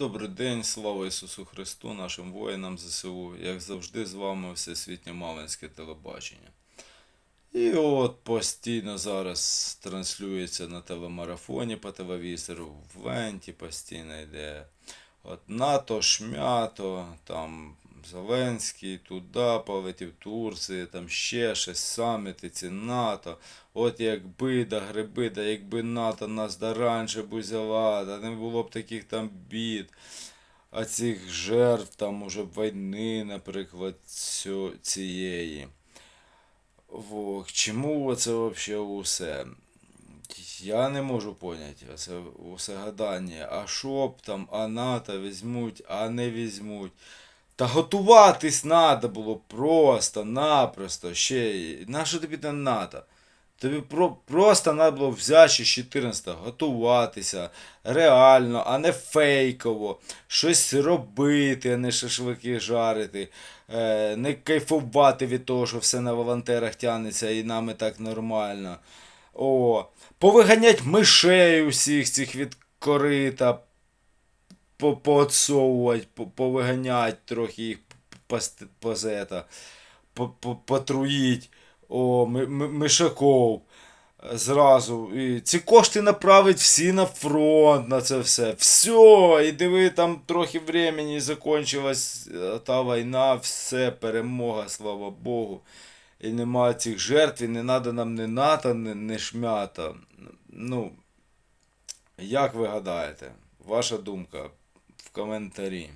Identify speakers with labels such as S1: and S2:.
S1: Добрий день, слава Ісусу Христу, нашим воїнам ЗСУ, як завжди, з вами Всесвітнє Мавинське телебачення. І от постійно зараз транслюється на телемарафоні по телевізору, в Венті постійно йде. От НАТО, шмято, там Зеленський туди полетів, Турція, там ще щось, саміти, ці НАТО. От якби да гриби, да якби НАТО нас да раніше б взяла, да не було б таких там бід, а цих жертв там уже війни, наприклад, цієї. Во, чому це взагалі усе? Я не можу поняти, це усе гадання. А що б там, а НАТО візьмуть, а не візьмуть. Та готуватись треба було просто-напросто. Ще. й- Нащо тобі та НАТО? Тобі про, просто треба було взяти ще з 14 готуватися реально, а не фейково. Щось робити, а не шашлики жарити. Е, не кайфувати від того, що все на волонтерах тягнеться і нами так нормально. О, повиганять мишей усіх цих від корита, поотсовувати, по- повиганять трохи їх позета, по- по- потруїть. О, ми- ми- мишаков. Е, Зразу. І ці кошти направить всі на фронт на це все. Все, і диви, там трохи времени і закончилась е, та війна, все, перемога, слава Богу. І нема цих жертв, і не треба нам ні НАТО, ні, ні шмята. Ну, як ви гадаєте? Ваша думка в коментарі.